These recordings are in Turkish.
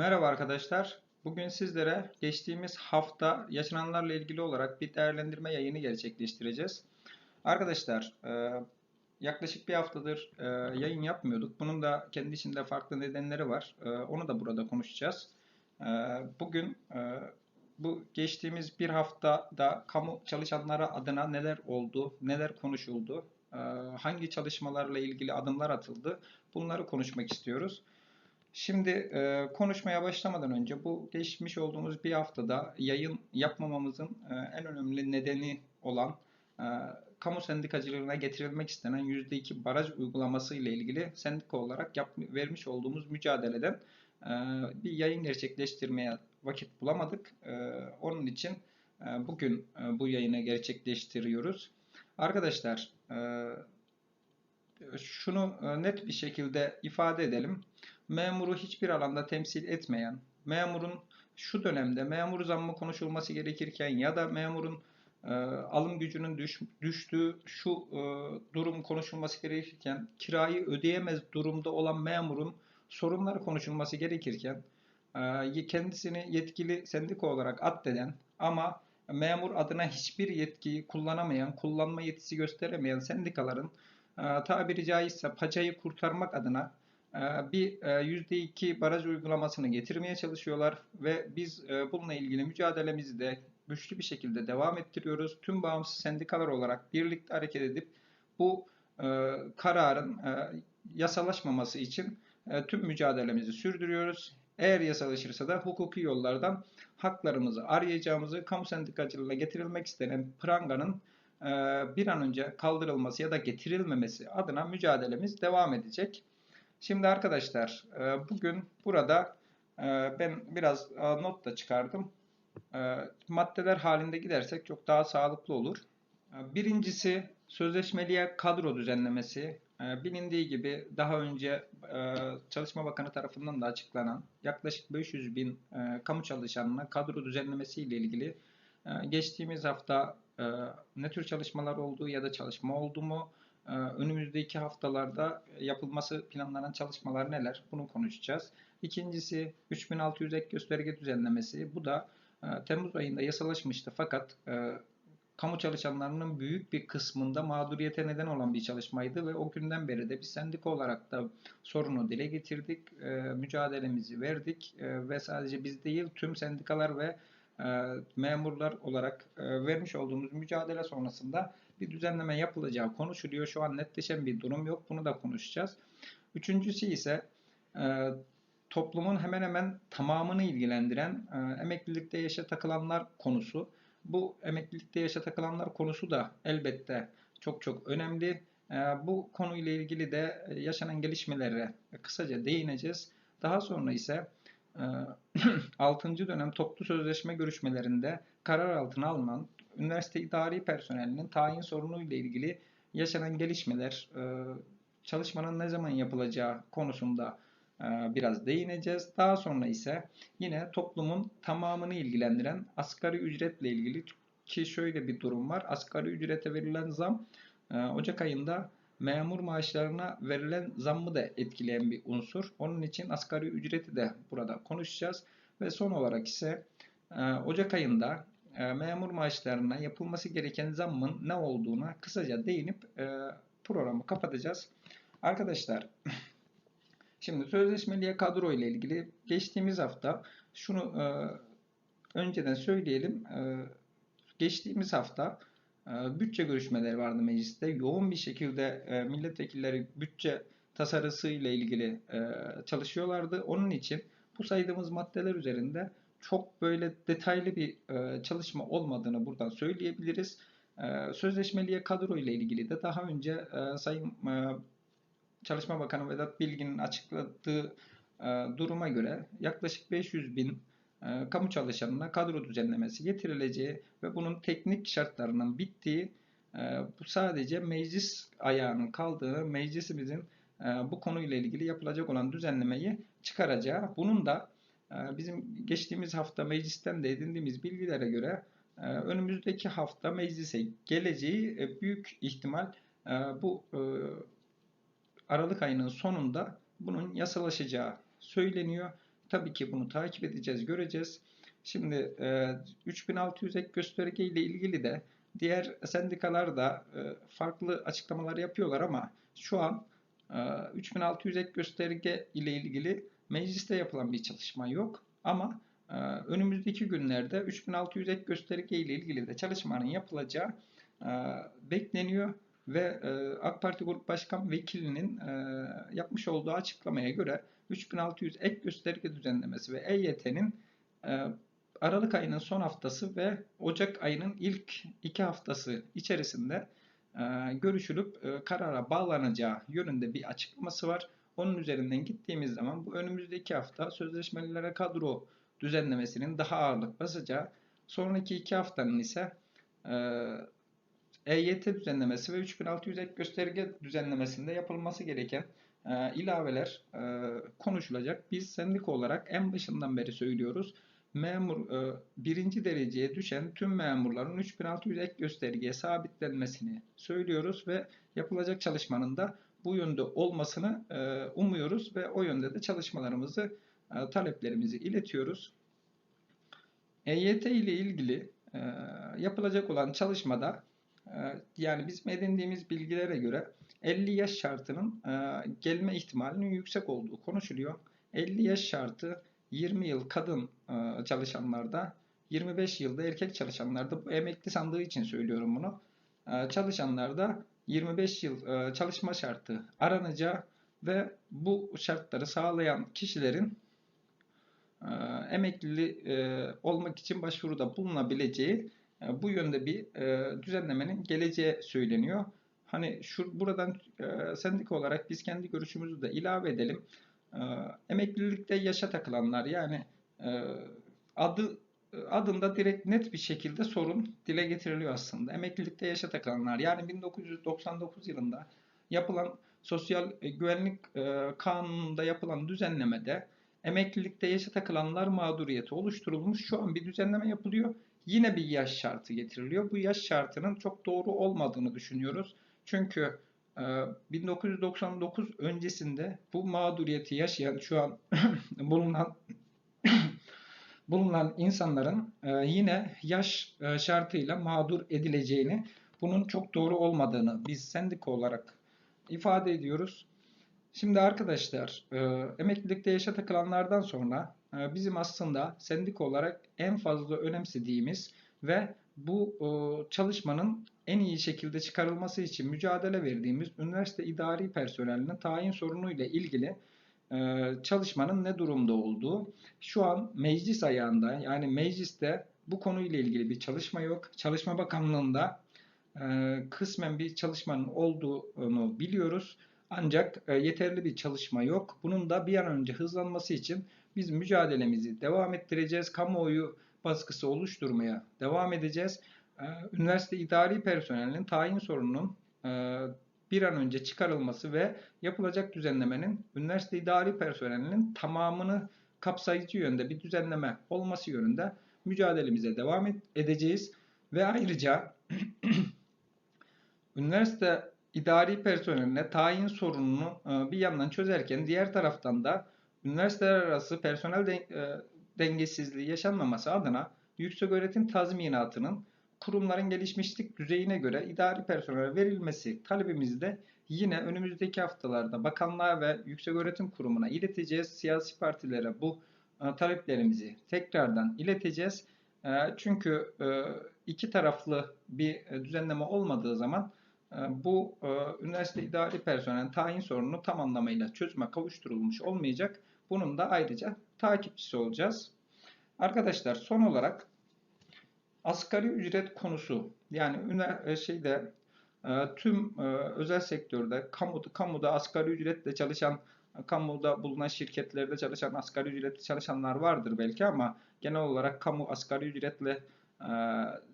Merhaba arkadaşlar. Bugün sizlere geçtiğimiz hafta yaşananlarla ilgili olarak bir değerlendirme yayını gerçekleştireceğiz. Arkadaşlar, e, yaklaşık bir haftadır e, yayın yapmıyorduk. Bunun da kendi içinde farklı nedenleri var. E, Onu da burada konuşacağız. Bugün bu geçtiğimiz bir haftada kamu çalışanları adına neler oldu, neler konuşuldu, hangi çalışmalarla ilgili adımlar atıldı, bunları konuşmak istiyoruz. Şimdi e, konuşmaya başlamadan önce bu geçmiş olduğumuz bir haftada yayın yapmamamızın e, en önemli nedeni olan e, kamu sendikacılığına getirilmek istenen %2 baraj uygulaması ile ilgili sendika olarak yap, vermiş olduğumuz mücadeleden e, bir yayın gerçekleştirmeye vakit bulamadık. E, onun için e, bugün e, bu yayını gerçekleştiriyoruz. Arkadaşlar e, şunu e, net bir şekilde ifade edelim memuru hiçbir alanda temsil etmeyen, memurun şu dönemde memur zammı konuşulması gerekirken ya da memurun e, alım gücünün düş, düştüğü şu e, durum konuşulması gerekirken kirayı ödeyemez durumda olan memurun sorunları konuşulması gerekirken e, kendisini yetkili sendika olarak addeden ama memur adına hiçbir yetkiyi kullanamayan, kullanma yetisi gösteremeyen sendikaların e, tabiri caizse paçayı kurtarmak adına bir %2 e, baraj uygulamasını getirmeye çalışıyorlar ve biz e, bununla ilgili mücadelemizi de güçlü bir şekilde devam ettiriyoruz. Tüm bağımsız sendikalar olarak birlikte hareket edip bu e, kararın yasalaşmaması için tüm mücadelemizi sürdürüyoruz. Eğer yasalaşırsa da hukuki yollardan haklarımızı arayacağımızı, kamu sendikacılığına getirilmek istenen pranganın bir an önce kaldırılması ya da getirilmemesi adına mücadelemiz devam edecek. Şimdi arkadaşlar e, bugün burada e, ben biraz e, not da çıkardım. Maddeler halinde gidersek çok daha sağlıklı olur. Birincisi sözleşmeliye kadro düzenlemesi. Bilindiği gibi daha önce Çalışma Bakanı tarafından da açıklanan yaklaşık 500 bin kamu çalışanına kadro düzenlemesi ile ilgili geçtiğimiz hafta ne tür çalışmalar olduğu ya da çalışma oldu mu önümüzdeki haftalarda yapılması planlanan çalışmalar neler? Bunu konuşacağız. İkincisi 3600 ek gösterge düzenlemesi. Bu da e, Temmuz ayında yasalaşmıştı fakat e, kamu çalışanlarının büyük bir kısmında mağduriyete neden olan bir çalışmaydı ve o günden beri de biz sendika olarak da sorunu dile getirdik, e, mücadelemizi verdik ve sadece biz değil tüm sendikalar ve memurlar olarak vermiş olduğumuz mücadele sonrasında bir düzenleme yapılacağı konuşuluyor. Şu an netleşen bir durum yok. Bunu da konuşacağız. Üçüncüsü ise e, toplumun hemen hemen tamamını ilgilendiren e, emeklilikte yaşa takılanlar konusu. Bu emeklilikte yaşa takılanlar konusu da elbette çok çok önemli. E, bu konuyla ilgili de yaşanan gelişmelere kısaca değineceğiz. Daha sonra ise 6. dönem toplu sözleşme görüşmelerinde karar altına alınan üniversite idari personelinin tayin sorunu ile ilgili yaşanan gelişmeler, e, çalışmanın ne zaman yapılacağı konusunda e, biraz değineceğiz. Daha sonra ise yine toplumun tamamını ilgilendiren asgari ücretle ilgili ki şöyle bir durum var. Asgari ücrete verilen zam e, Ocak ayında memur maaşlarına verilen zammı da etkileyen bir unsur. Onun için asgari ücreti de burada konuşacağız. Ve son olarak ise Ocak ayında memur maaşlarına yapılması gereken zammın ne olduğuna kısaca değinip e, programı kapatacağız. Arkadaşlar şimdi sözleşmeliye kadro ile ilgili geçtiğimiz hafta şunu e, önceden söyleyelim. Geçtiğimiz hafta bütçe görüşmeleri vardı mecliste. Yoğun bir şekilde milletvekilleri bütçe tasarısı ile ilgili çalışıyorlardı. Onun için bu saydığımız maddeler üzerinde çok böyle detaylı bir çalışma olmadığını buradan söyleyebiliriz. Sözleşmeliye kadro ile ilgili de daha önce e, Sayın Çalışma Bakanı Vedat Bilgin'in açıkladığı duruma göre yaklaşık 500 bin kamu çalışanına kadro düzenlemesi getirileceği ve bunun teknik şartlarının bittiği bu sadece meclis ayağının kaldığı meclisimizin e, bu konuyla ilgili yapılacak olan düzenlemeyi çıkaracağı. Bunun da bizim geçtiğimiz hafta meclisten de edindiğimiz bilgilere göre e, önümüzdeki hafta meclise geleceği e, büyük ihtimal e, bu Aralık ayının sonunda bunun yasalaşacağı söyleniyor. tabii ki bunu takip edeceğiz, göreceğiz. Şimdi e, 3600 ek gösterge ile ilgili de diğer sendikalar da farklı açıklamalar yapıyorlar ama şu an e, 3600 ek gösterge ile ilgili mecliste yapılan bir çalışma yok. Ama e, önümüzdeki günlerde 3600 ek gösterge ile ilgili de çalışmanın yapılacağı e, bekleniyor ve e, AK Parti Grup Başkan Vekilinin yapmış olduğu açıklamaya göre 3600 ek gösterge düzenlemesi ve EYT'nin Aralık ayının son haftası ve Ocak ayının ilk iki haftası içerisinde görüşülüp karara bağlanacağı yönünde bir açıklaması var. Onun üzerinden gittiğimiz zaman bu önümüzdeki hafta sözleşmelilere kadro düzenlemesinin daha ağırlık basacağı, sonraki iki haftanın ise e, EYT düzenlemesi ve 3600 ek gösterge düzenlemesinde yapılması gereken e, ilaveler e, konuşulacak. Biz sendika olarak en başından beri söylüyoruz. Memur e, birinci dereceye düşen tüm memurların 3600 ek göstergeye sabitlenmesini söylüyoruz ve yapılacak çalışmanın da bu yönde olmasını e, umuyoruz ve o yönde de çalışmalarımızı, e, taleplerimizi iletiyoruz. EYT ile ilgili e, yapılacak olan çalışmada e, yani bizim edindiğimiz bilgilere göre 50 yaş şartının e, gelme ihtimalinin yüksek olduğu konuşuluyor. 50 yaş şartı 20 yıl kadın e, çalışanlarda, 25 yılda erkek çalışanlarda bu emekli sandığı için söylüyorum bunu. E, çalışanlarda 25 yıl e, çalışma şartı aranacağı ve bu şartları sağlayan kişilerin e, emeklili e, olmak için başvuruda bulunabileceği bu yönde bir düzenlemenin geleceği söyleniyor. Hani şu buradan sendika olarak biz kendi görüşümüzü de ilave edelim. Emeklilikte yaşa takılanlar yani adı adında direkt net bir şekilde sorun dile getiriliyor aslında. Emeklilikte yaşa takılanlar yani 1999 yılında yapılan sosyal güvenlik e, kanununda yapılan düzenlemede emeklilikte yaşa takılanlar mağduriyeti oluşturulmuş. Şu an bir düzenleme yapılıyor. Yine bir yaş şartı getiriliyor. Bu yaş şartının çok doğru olmadığını düşünüyoruz. Çünkü e, 1999 öncesinde bu mağduriyeti yaşayan şu an bulunan bulunan insanların e, yine yaş e, şartıyla mağdur edileceğini, bunun çok doğru olmadığını biz sendika olarak ifade ediyoruz. Şimdi arkadaşlar, e, emeklilikte yaşa takılanlardan sonra bizim aslında sendika olarak en fazla önemsediğimiz ve bu çalışmanın en iyi şekilde çıkarılması için mücadele verdiğimiz üniversite idari personelinin tayin sorunuyla ilgili çalışmanın ne durumda olduğu. Şu an meclis ayağında yani mecliste bu konuyla ilgili bir çalışma yok. Çalışma Bakanlığı'nda e, kısmen bir çalışmanın olduğunu biliyoruz. Ancak e, yeterli bir çalışma yok. Bunun da bir an önce hızlanması için biz mücadelemizi devam ettireceğiz. Kamuoyu baskısı oluşturmaya devam edeceğiz. E, üniversite idari personelinin tayin sorununun e, bir an önce çıkarılması ve yapılacak düzenlemenin üniversite idari personelinin tamamını kapsayıcı yönde bir düzenleme olması yönünde mücadelemize devam edeceğiz. Ve ayrıca üniversite idari personeline tayin sorununu e, bir yandan çözerken diğer taraftan da üniversiteler arası personel e, dengesizliği yaşanmaması adına yükseköğretim tazminatının kurumların gelişmişlik düzeyine göre idari personele verilmesi talebimizi de yine önümüzdeki haftalarda bakanlığa ve yükseköğretim kurumuna ileteceğiz. Siyasi partilere bu e, taleplerimizi tekrardan ileteceğiz. Çünkü iki taraflı bir düzenleme olmadığı zaman bu e, üniversite idari personel tayin sorunu tam anlamıyla çözüme kavuşturulmuş olmayacak. Bunun da ayrıca takipçisi olacağız. Arkadaşlar son olarak asgari ücret konusu yani e, şeyde e, tüm özel sektörde kamuda, kamuda asgari ücretle çalışan kamuda bulunan şirketlerde çalışan asgari ücretli çalışanlar vardır belki ama genel olarak kamu asgari ücretle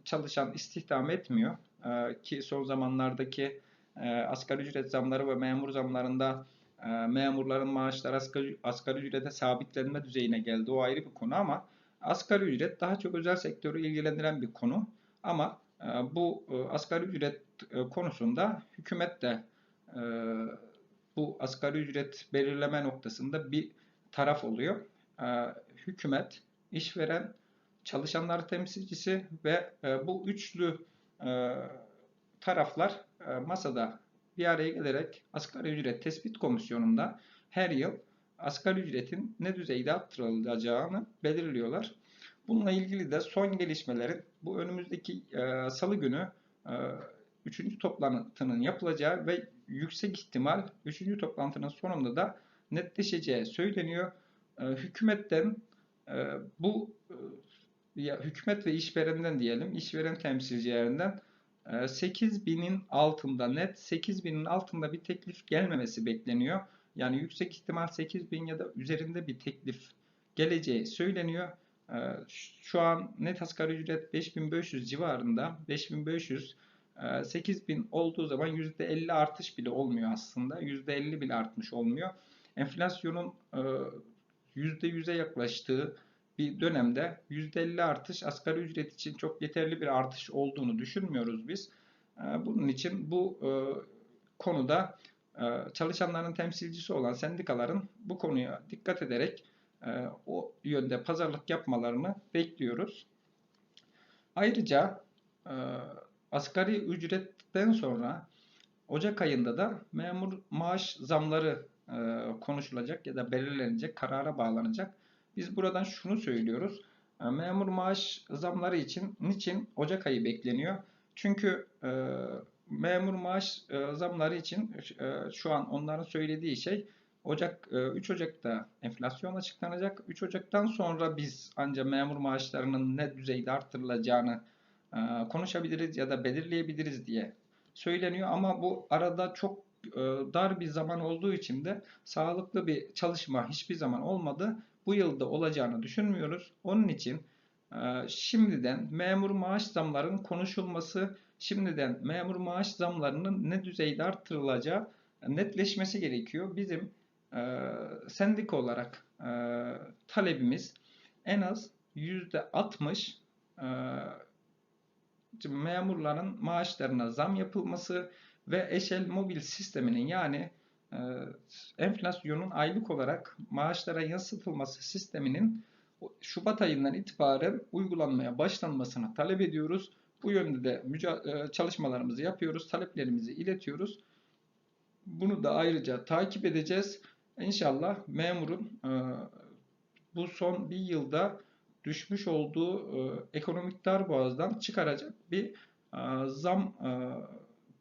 çalışan istihdam etmiyor. Ki son zamanlardaki e, asgari ücret zamları ve memur zamlarında e, memurların maaşları asgari, asgari ücrete sabitlenme düzeyine geldi. O ayrı bir konu ama asgari ücret daha çok özel sektörü ilgilendiren bir konu. Ama e, bu asgari ücret konusunda hükümet de bu asgari ücret belirleme noktasında bir taraf oluyor. e, hükümet, işveren, çalışanlar temsilcisi ve e, bu üçlü e, taraflar e, masada bir araya gelerek asgari ücret tespit komisyonunda her yıl asgari ücretin ne düzeyde arttırılacağını belirliyorlar. Bununla ilgili de son gelişmelerin bu önümüzdeki e, salı günü e, üçüncü toplantının yapılacağı ve yüksek ihtimal üçüncü toplantının sonunda da netleşeceği söyleniyor. E, hükümetten e, bu e, ya hükümet ve işverenden diyelim, işveren temsilcilerinden 8000'in altında net 8000'in altında bir teklif gelmemesi bekleniyor. Yani yüksek ihtimal 8000 ya da üzerinde bir teklif geleceği söyleniyor. Ee, Şu an net asgari ücret 5500 civarında. 5500 e, 8000 olduğu zaman %50 artış bile olmuyor aslında. %50 bile artmış olmuyor. Enflasyonun e, %100'e yaklaştığı bir dönemde %50 artış asgari ücret için çok yeterli bir artış olduğunu düşünmüyoruz biz. Ee, Bunun için bu e, konuda e, çalışanların temsilcisi olan sendikaların bu konuya dikkat ederek e, o yönde pazarlık yapmalarını bekliyoruz. Ayrıca e, asgari ücretten sonra Ocak ayında da memur maaş zamları e, konuşulacak ya da belirlenecek, karara bağlanacak. Biz buradan şunu söylüyoruz. Memur maaş zamları için niçin Ocak ayı bekleniyor? Çünkü memur maaş e, zamları için e, şu an onların söylediği şey Ocak e, 3 Ocak'ta enflasyon açıklanacak. 3 Ocak'tan sonra biz ancak memur maaşlarının ne düzeyde artırılacağını e, konuşabiliriz ya da belirleyebiliriz diye söyleniyor ama bu arada çok e, dar bir zaman olduğu için de sağlıklı bir çalışma hiçbir zaman olmadı. Bu yılda olacağını düşünmüyoruz. Onun için e, şimdiden memur maaş zamlarının konuşulması, şimdiden memur maaş zamlarının ne düzeyde artırılacağı netleşmesi gerekiyor. Bizim e, sendika olarak e, talebimiz en az %60 e, memurların maaşlarına zam yapılması ve eşel mobil sisteminin yani e, enflasyonun aylık olarak maaşlara yansıtılması sisteminin Şubat ayından itibaren uygulanmaya başlanmasını talep ediyoruz. Bu yönde de e, çalışmalarımızı yapıyoruz, taleplerimizi iletiyoruz. Bunu da ayrıca takip edeceğiz. İnşallah memurun e, bu son bir yılda düşmüş olduğu e, ekonomik darboğazdan çıkaracak bir zam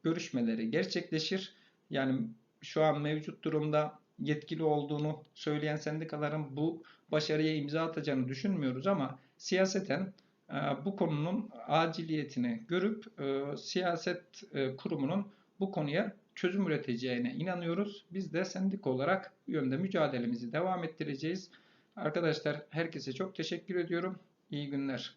görüşmeleri gerçekleşir. Yani şu an mevcut durumda yetkili olduğunu söyleyen sendikaların bu başarıya imza atacağını düşünmüyoruz ama siyaseten e, bu konunun aciliyetini görüp e, siyaset e, kurumunun bu konuya çözüm üreteceğine inanıyoruz. Biz de sendik olarak bu yönde mücadelemizi devam ettireceğiz. Arkadaşlar herkese çok teşekkür ediyorum. İyi günler.